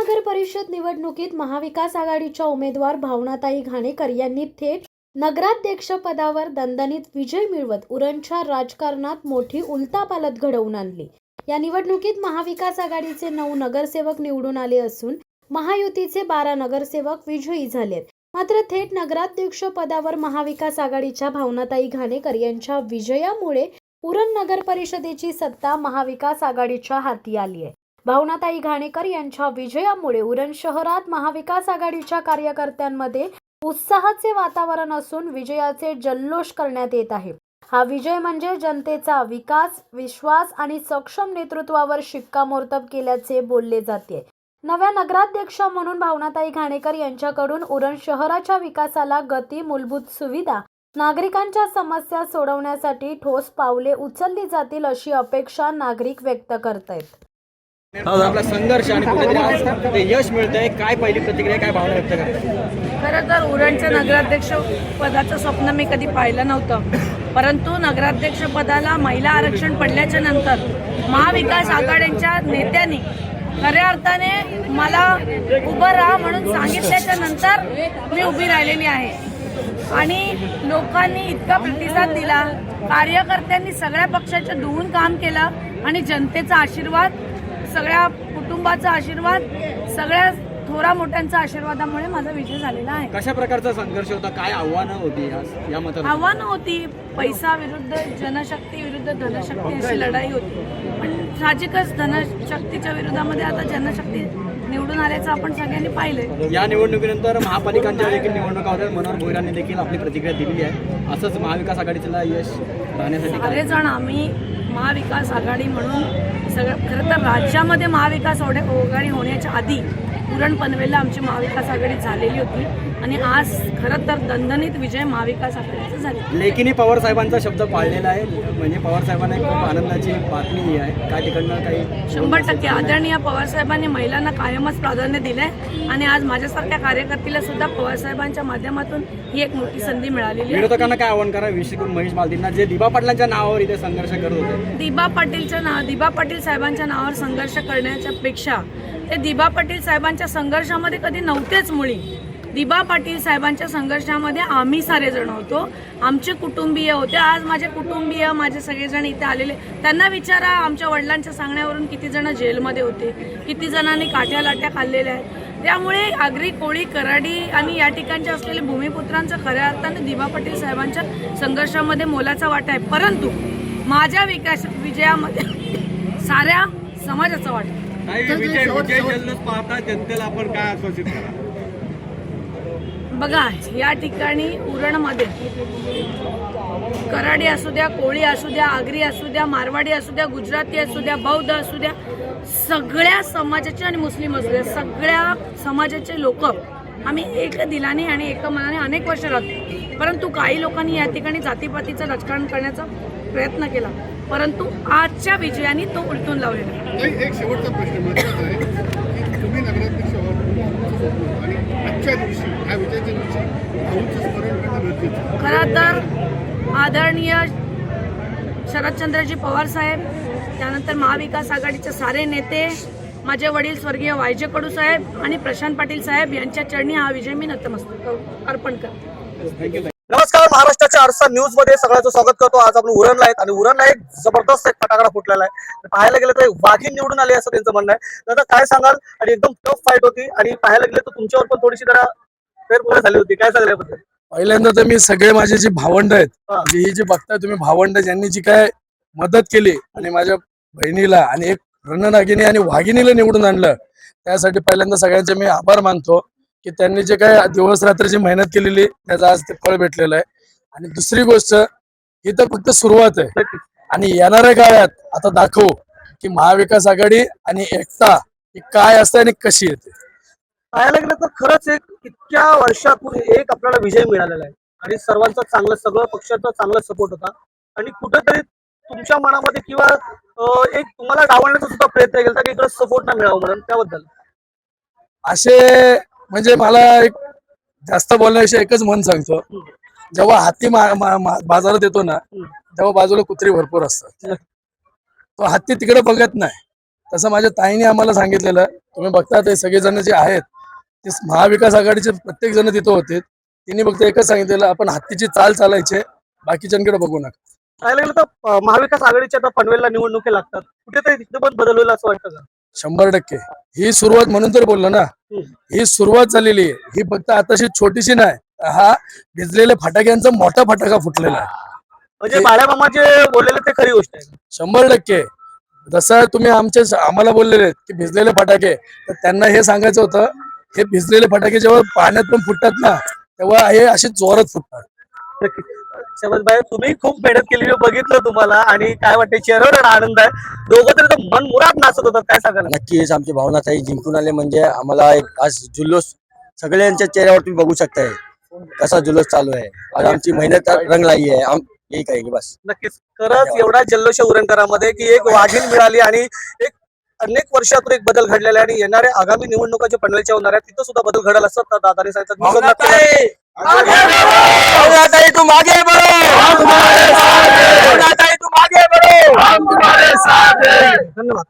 नगर परिषद निवडणुकीत महाविकास आघाडीच्या उमेदवार भावनाताई घाणेकर यांनी थेट नगराध्यक्ष पदावर दणदणीत विजय मिळवत उरणच्या राजकारणात मोठी उलतापालत घडवून आणली. या निवडणुकीत महाविकास आघाडीचे नऊ नगरसेवक निवडून आले असून महायुतीचे बारा नगरसेवक विजयी झालेत. मात्र थेट नगराध्यक्ष पदावर महाविकास आघाडीच्या भावनाताई घाणेकर यांच्या विजयामुळे उरण नगर परिषदेची सत्ता महाविकास आघाडीच्या हाती आली आहे. भावनाताई घाणेकर यांच्या विजयामुळे उरण शहरात महाविकास आघाडीच्या कार्यकर्त्यांमध्ये उत्साहाचे वातावरण असून विजयाचे जल्लोष करण्यात येत आहे. हा विजय म्हणजे जनतेचा विकास विश्वास आणि सक्षम नेतृत्वावर शिक्कामोर्तब केल्याचे बोलले जाते. नव्या नगराध्यक्ष म्हणून भावनाताई घाणेकर यांच्याकडून उरण शहराच्या विकासाला गती मूलभूत सुविधा नागरिकांच्या समस्या सोडवण्यासाठी ठोस पावले उचलली जातील अशी अपेक्षा नागरिक व्यक्त करत आहेत आपला संघर्ष आणि कुठेतरी आज ते यश मिळतंय. काय पहिली प्रतिक्रिया काय भावना व्यक्त करतात खरं तर उरणच्या नगराध्यक्ष पदाचं स्वप्न मी कधी पाहिलं नव्हतं. परंतु नगराध्यक्ष पदाला महिला आरक्षण पडल्याच्या नंतर महाविकास आघाड्यांच्या नेत्यांनी खऱ्या अर्थाने मला उभं राहा म्हणून सांगितल्याच्या नंतर मी उभी राहिलेली आहे. आणि लोकांनी इतका प्रतिसाद दिला कार्यकर्त्यांनी सगळ्या पक्षाच्या धुवून काम केलं आणि जनतेचा आशीर्वाद सगळ्या कुटुंबाचा आशीर्वाद सगळ्या थोरा मोठ्यांच्या आशीर्वादामुळे माझा विजय झालेला आहे. कशा प्रकारचा संघर्ष होता? काय आव्हानं होती या- आव्हानं होती पैसा विरुद्ध जनशक्ती विरुद्ध धनशक्ती अशी लढाई होती. पण साहजिकच धनशक्तीच्या विरोधामध्ये आता जनशक्ती निवडून आल्याचं आपण सगळ्यांनी पाहिलंय. या निवडणुकीनंतर महापालिकांच्या देखील निवडणुका होत्या. मनोहर भोईरांनी देखील आपली प्रतिक्रिया दिलेली आहे. असंच महाविकास आघाडीला यश राहण्यासाठी काय? सगळेजण आम्ही महाविकास आघाडी म्हणून सगळं खरं तर राज्यामध्ये महाविकास आघाडी होण्याच्या आधी उरण पनवेलला आमची महाविकास आघाडी झालेली होती. आणि आज खरं तर दणदणीत विजय महाविकास आघाडीचा झाले. लेखिनी पवार साहेबांचा शब्द पाळलेला आहे. म्हणजे पवार साहेबांना एक खूप आनंदाची बातमी ही आहे. काय तिकडनं काही शंभर टक्के आदरणीय पवारसाहेबांनी महिलांना कायमच प्राधान्य दिलंय. आणि आज माझ्यासारख्या कार्यकर्तीला सुद्धा पवारसाहेबांच्या माध्यमातून ही एक मोठी संधी मिळालेली विरोधकांना काय आव्हान करा? विशेष करून महेश बालदींना जे दिबा पाटलांच्या नावावर इथे संघर्ष करत होते. दिबा पाटीलच्या नाव दिबा पाटील साहेबांच्या नावावर संघर्ष करण्याच्या पेक्षा ते दिबा पाटील साहेबांच्या संघर्षामध्ये कधी नव्हतेच मुळी. दिबा पाटील साहेबांच्या संघर्षामध्ये आम्ही सारेजण होतो. आमचे कुटुंबीय होते. आज माझे कुटुंबीय माझे सगळेजण इथे आलेले. त्यांना विचारा आमच्या वडिलांच्या सांगण्यावरून किती जण जेलमध्ये होते. किती जणांनी काठ्या लाट्या खाल्लेल्या आहेत. त्यामुळे आगरी कोळी कराडी आणि या ठिकाणच्या असलेल्या भूमिपुत्रांचा खऱ्या अर्थाने दिबा पाटील साहेबांच्या संघर्षामध्ये मोलाचा वाटा आहे. परंतु माझ्या विकास विजयामध्ये साऱ्या समाजाचा वाटा आहे. विजय विजय जल्लोष पाहता जनतेला आपण काय आश्वासित करा. बघा या ठिकाणी उरणमध्ये कराडी असू द्या कोळी असू द्या आगरी असू द्या मारवाडी असू द्या गुजराती असू द्या बौद्ध असू द्या सगळ्या समाजाचे आणि मुस्लिम असू द्या सगळ्या समाजाचे लोक आम्ही एक दिलाने आणि एका मनाने अनेक वर्ष राहतो. परंतु काही लोकांनी या ठिकाणी जातीपातीचं राजकारण करण्याचा प्रयत्न केला. परंतु आजच्या विजयाने तो उलटून लावलेला एक शेवटचा प्रश्न महत्त्वाचा आहे की तुम्ही नगराध्यक्ष व्हावं आणि आजच्या दिवशी ह्या विजयाच्या दिवशी भाऊंचं स्मरण करणं गरजेचं आहे. खरं तर आदरणीय शरदचंद्रजी पवार साहेब त्यानंतर महाविकास आघाडीचे सारे नेते माझे वडील स्वर्गीय वायजे कडू साहेब आणि प्रशांत पाटील साहेब यांच्या चरणी हा विजय मी नतमस्तक अर्पण करते. महाराष्ट्राच्या आरसा न्यूजमध्ये सगळ्यांचं स्वागत करतो. आज आपण उरणला आहेत आणि उरणला एक जबरदस्त एक फटाकडा फुटलेला आहे. पाहायला गेलं तर वाघीण निवडून आले असं त्यांचं म्हणणं आहे. दादा काय सांगाल? आणि एकदम टफ फाईट होती आणि पाहायला गेलं तर तुमच्यावर पण थोडीशी जरा फेरफुल झाली होती. काय सांगाल याबद्दल? पहिल्यांदा तर मी सगळे माझे जे भावंड आहेत हा. म्हणजे ही जी बघताय तुम्ही भावंड ज्यांनी जी काय मदत केली आणि माझ्या बहिणीला आणि एक रणनागिनी आणि वाघिणीला निवडून आणलं त्यासाठी पहिल्यांदा सगळ्यांचे मी आभार मानतो की त्यांनी जे काय दिवस रात्रीची मेहनत केलेली त्याचं आज ते फळ भेटलेलं आहे. आणि दुसरी गोष्ट ही तर फक्त सुरुवात आहे. आणि येणाऱ्या काळात आता दाखवू की महाविकास आघाडी आणि एकता ही काय असते आणि कशी येते. पाहायला गेलं तर खरंच एक इतक्या वर्षातून एक आपल्याला विजय मिळालेला आहे. आणि सर्वांचा चांगलं सगळं पक्षाचा चांगला सपोर्ट होता. आणि कुठेतरी तुमच्या मनामध्ये किंवा एक तुम्हाला डावलण्याचा सुद्धा प्रयत्न केला की इकडे सपोर्ट नाही मिळावं म्हणून. त्याबद्दल. असे म्हणजे मला एक जास्त बोलण्याविषयी एकच मन सांगतो. जेव्हा हत्ती बाजारात येतो ना तेव्हा बाजूला कुत्री भरपूर असतात. तो हत्ती तिकडे बघत नाही. तसं माझ्या ताईने आम्हाला सांगितलेलं तुम्ही बघता ते सगळेजण जे आहेत ते महाविकास आघाडीचे प्रत्येक जण तिथं होते. त्यांनी फक्त एकच सांगितलेलं आपण हत्तीची चाल चालायचे बाकीच्यांकडे बघू नका. पाहायला गेलं तर अं, महाविकास आघाडीच्या आता पनवेलला निवडणुकी लागतात. कुठेतरी तिथे पण बदल होईल असं वाटतं का? शंभर टक्के. ही सुरुवात म्हणून तर बोललो ना. ही सुरुवात झालेली आहे. ही फक्त आताशी छोटीशी नाही. हा भिजलेल्या फटाक्यांचा मोठा फटाका फुटलेला आहे. म्हणजे ते- बाळ्या मामा जे बोललेले ते खरी गोष्ट आहे. शंभर टक्के. जसं तुम्ही आमच्या आम्हाला बोललेले की भिजलेले फटाके तर त्यांना हे सांगायचं होतं हे भिजलेले फटाके जेव्हा पाण्यात पण फुटतात ना तेव्हा हे असे जोरात फुटतात. शहबाजभाई तुम्ही खूप मेहनत केली मी बघितलं तुम्हाला आणि काय वाटते चेहऱ्यावर आनंद आहे. दोघं तरी तर मन मुराद नाचत होतात काय सांगाल नक्कीच आमची भावनाताई जिंकून आले म्हणजे आम्हाला एक आज जुल्लोष सगळ्यांच्या चेहऱ्यावर तुम्ही बघू शकताय. तसा जुलूस चालू आहे? आणि आमची मेहनत रंग लाई आहे. यही कहेंगे बस. नक्कीच. खरंच एवढा जल्लोष उरणकरामध्ये की एक वाघीण मिळाली आणि एक अनेक वर्षातून एक बदल घडलेला आहे आणि येणाऱ्या आगामी निवडणुका जे पनवेलच्या होणार आहेत तिथं सुद्धा बदल घडल असतात दादाने सांगितलं. धन्यवाद.